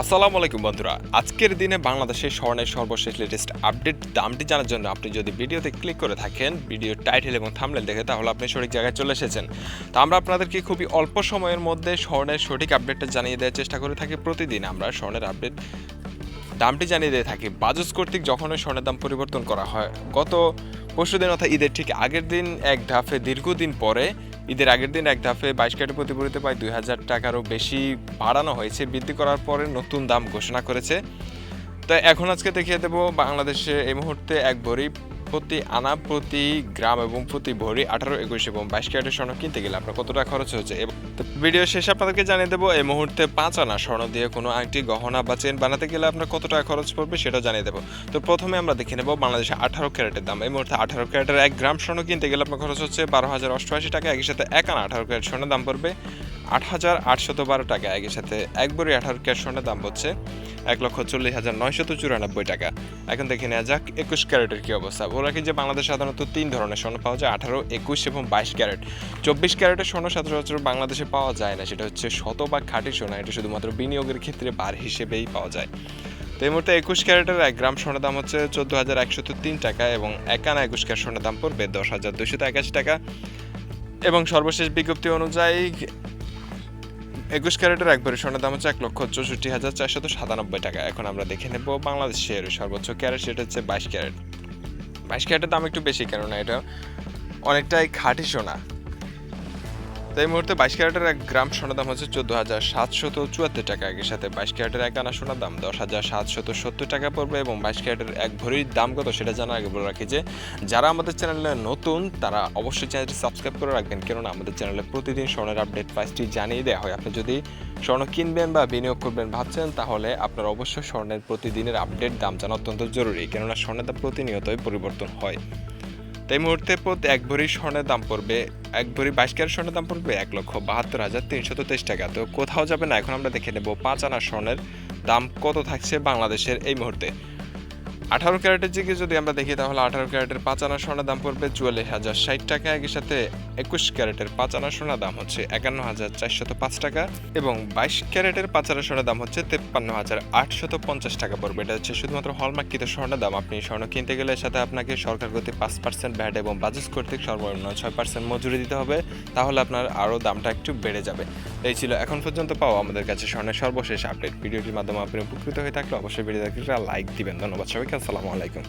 আসসালামু আলাইকুম বন্ধুরা। আজকের দিনে বাংলাদেশের স্বর্ণের সর্বশেষ লেটেস্ট আপডেট দামটি জানার জন্য আপনি যদি ভিডিওতে ক্লিক করে থাকেন ভিডিও টাইটেল এবং থামলেন দেখে তাহলে আপনি সঠিক জায়গায় চলে এসেছেন। তো আমরা আপনাদেরকে খুবই অল্প সময়ের মধ্যে স্বর্ণের সঠিক আপডেটটা জানিয়ে দেওয়ার চেষ্টা করে থাকি প্রতিদিন। আমরা স্বর্ণের আপডেট দামটি জানিয়ে দিয়ে থাকি। বাজাজ কর্তৃক যখনই স্বর্ণের দাম পরিবর্তন করা হয়, গত পরশু দিন অর্থাৎ ঈদের ঠিক আগের দিন, এক ধাপে দীর্ঘদিন পরে ঈদের আগের দিন এক ধাপে বাইশ ক্যারেটের প্রতি ভরিতে প্রায় দুই হাজার টাকারও বেশি বাড়ানো হয়েছে। বৃদ্ধি করার পরে নতুন দাম ঘোষণা করেছে। তো এখন আজকে দেখিয়ে দেবো বাংলাদেশে এই মুহূর্তে এক ভরি প্রতি আনা, প্রতি গ্রাম এবং প্রতি ভরি আঠারো, একুশ এবং বাইশ ক্যারেটের স্বর্ণ কিনতে গেলে আপনার কত টাকা খরচ হচ্ছে এবং ভিডিও শেষে আপনাদেরকে জানিয়ে দেবো, এই মুহূর্তে পাঁচ আনা স্বর্ণ দিয়ে কোনো আংটি গহনা বা চেন বানাতে গেলে আপনার কত টাকা খরচ পড়বে সেটা জানিয়ে দেবো। তো প্রথমে আমরা দেখে নেব বাংলাদেশে আঠারো ক্যারেটের দাম। এই মুহূর্তে আঠারো ক্যারেটের এক গ্রাম স্বর্ণ কিনতে গেলে আপনার খরচ হচ্ছে বারো হাজার অষ্টআশি টাকা। একই সাথে এক আনা আঠারো ক্যারেট স্বর্ণের দাম পড়বে আট হাজার আটশত বারো টাকা। একই সাথে এক বড়ি আঠারো ক্যারেট স্বর্ণের দাম হচ্ছে এক লক্ষ চল্লিশ হাজার নয়শত চুরানব্বই টাকা। এখন দেখে নেওয়া যাক একুশ ক্যারেটের কী অবস্থা। বলে রাখি যে বাংলাদেশ সাধারণত তিন ধরনের স্বর্ণ পাওয়া যায়, আঠারো, একুশ এবং বাইশ ক্যারেট। চব্বিশ ক্যারেটের স্বর্ণ সচরাচর বাংলাদেশে পাওয়া যায় না, সেটা হচ্ছে শত বা খাঁটি সোনা। এটা শুধুমাত্র বিনিয়োগের ক্ষেত্রে বার হিসেবেই পাওয়া যায়। তো এই মুহূর্তে একুশ ক্যারেটের এক গ্রাম স্বর্ণের দাম হচ্ছে চোদ্দ হাজার একশত তিন টাকা এবং এক আনা একুশ ক্যারেট স্বর্ণের দাম পড়বে দশ হাজার দুশত একাশি টাকা। এবং সর্বশেষ বিজ্ঞপ্তি অনুযায়ী একুশ ক্যারেটের এক স্বর্ণের দাম হচ্ছে এক লক্ষ চৌষট্টি হাজার চারশত সাতানব্বই টাকা। এখন আমরা দেখে নেব বাংলাদেশের সর্বোচ্চ ক্যারেট, সেটা হচ্ছে বাইশ ক্যারেট। বাইশ ক্যারেটের দাম একটু বেশি কেননা এটা অনেকটাই খাঁটি সোনা। তো এই মুহূর্তে বাইশ ক্যারেটের এক গ্রাম সোনার দাম হচ্ছে চোদ্দ হাজার সাতশত চুয়াত্তর টাকা। এর সাথে বাইশ ক্যারেটের এক আনা সোনার দাম দশ হাজার সাতশত সত্তর টাকা পড়বে এবং বাইশ ক্যারেটের এক ভরির দাম কত সেটা জানার আগে বলে রাখি যে, যারা আমাদের চ্যানেলে নতুন, তারা অবশ্যই চ্যানেলটি সাবস্ক্রাইব করে রাখবেন। কেননা আমাদের চ্যানেলে প্রতিদিন স্বর্ণের আপডেট প্রাইসটি জানিয়ে দেওয়া হয়। আপনি যদি স্বর্ণ কিনবেন বা বিনিয়োগ করবেন ভাবছেন, তাহলে আপনার অবশ্যই স্বর্ণের প্রতিদিনের আপডেট দাম জানা অত্যন্ত জরুরি। কেননা স্বর্ণের দাম প্রতিনিয়তই পরিবর্তন হয়। তাই মুহূর্তে প্রতি এক ভরি স্বর্ণের দাম পড়বে, এক ভরি বাইশ ক্যারেট স্বর্ণের দাম পড়বে এক লক্ষ বাহাত্তর হাজার তিনশো তেইশ টাকা। তো কোথাও যাবে না, এখন আমরা দেখে নেব পাঁচ আনা স্বর্ণের দাম কত থাকছে বাংলাদেশের এই মুহূর্তে। আঠারো ক্যারেটের দিকে যদি আমরা দেখি, তাহলে আঠারো ক্যারেটের পাঁচ আনা সোনার দাম পড়বে চুয়াল্লিশ হাজার ষাট টাকা। একই সাথে একুশ ক্যারেটের পাঁচ আনা সোনার দাম হচ্ছে একান্ন হাজার চারশত পাঁচ টাকা এবং বাইশ ক্যারেটের পাঁচ আনা সোনার দাম হচ্ছে তেপ্পান্ন হাজার আটশত পঞ্চাশ টাকা পড়বে। এটা হচ্ছে শুধুমাত্র হলমার্কিত স্বর্ণের দাম। আপনি স্বর্ণ কিনতে গেলে সাথে আপনাকে সরকার কর্তৃক পাঁচ পার্সেন্ট ভ্যাট এবং বাজাজ কর্তৃক সর্বনিম্ন ছয় পার্সেন্ট মজুরি দিতে হবে। তাহলে আপনার আরও দামটা একটু বেড়ে যাবে। এই ছিল এখন পর্যন্ত পাওয়া আমাদের কাছে স্বর্ণের সর্বশেষ আপডেট ভিডিওটির মাধ্যমে আপনি উপকৃত হয়ে থাকলে অবশ্যই ভিডিওটাকে লাইক দিবেন। ধন্যবাদ সবাইকে। আসসালামু আলাইকুম।